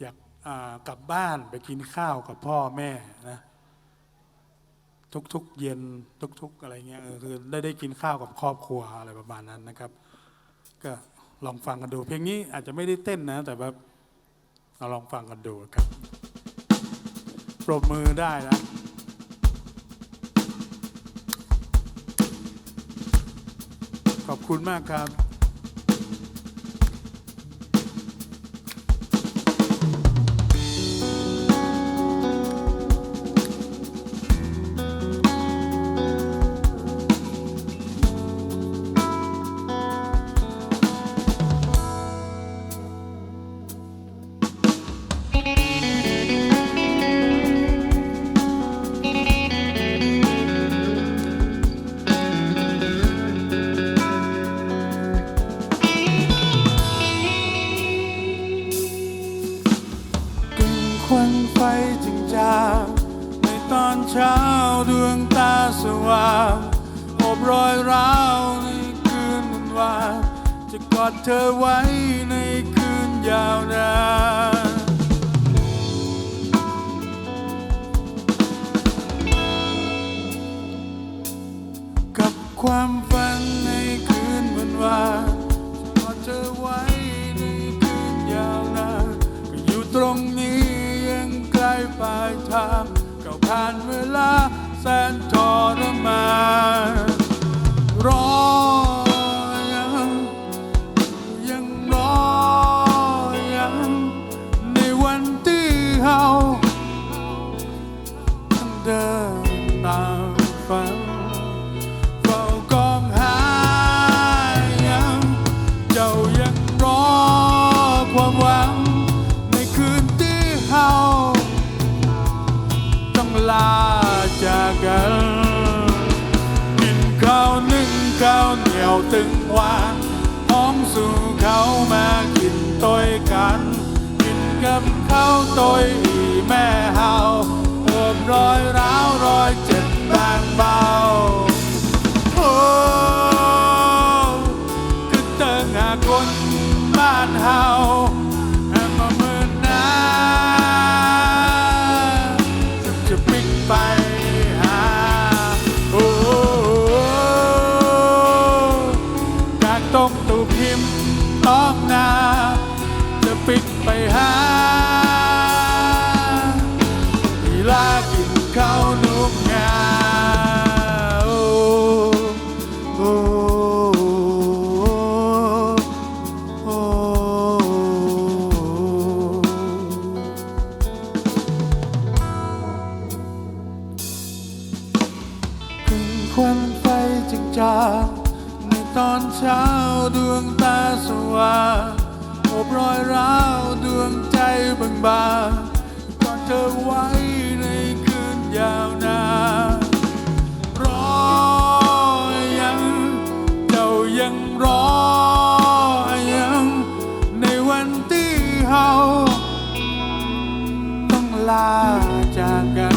อยากกลับบ้านไปกินข้าวกับพ่อแม่นะทุกๆเย็นทุกๆอะไรเงี้ยคือได้ได้กินข้าวกับครอบครัวอะไรประมาณนั้นนะครับ ก็ลองฟังกันดู เพลงนี้อาจจะไม่ได้เต้นนะ แต่แบบเราลองฟังกันดูครับปรบมือได้นะขอบคุณมากครับ ควันไฟจึงจางในตอนเช้าดวงตาสว่างอบรอยร้าวในคืนวันวานจะกอดเธอไว้ในคืนยาวนาน สนทรมานรอยังยังรอยังในวันที่เฮาต้องเดินตามฝันเฝ้ากองหายังเจ้ายังรอความหวัง ในคืนที่เฮาต้องลาาตึงหวานห้องสู่เขามากินต้อยกัน กินกับข้าวต้อยแม่ ไปหาอีลากินข้าวนุกงาโอ้โอ้โอ้ถึงควันไฟจึงจางในตอนเช้าดวงตาสว่างโอบรอยร้าว งใจบางบางก่อนเธอไว้ในคืนยาวนานรอยังเจ้ายังรอยัง ในวันที่เฮาต้องลาจากกัน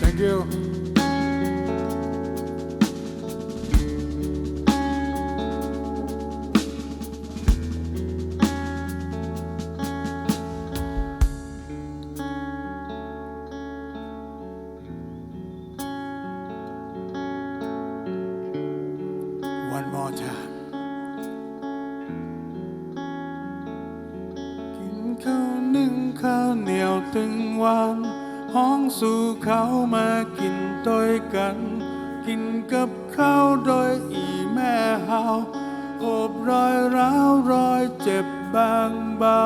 thank you วันมอชากินข้าวนึ่งข้าวเหนียวตึงวัน ห้องสู่เขามากินด้วยกัน กินกับข้าวโดยอีแม่เฮาโอบรอยร้าวรอยเจ็บบางเบา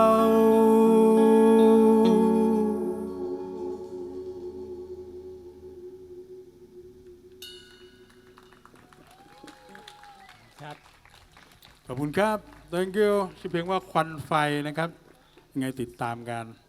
ครับขอบคุณครับ thank you ชื่อเพลงว่าควันไฟนะครับ ยังไงติดตามกัน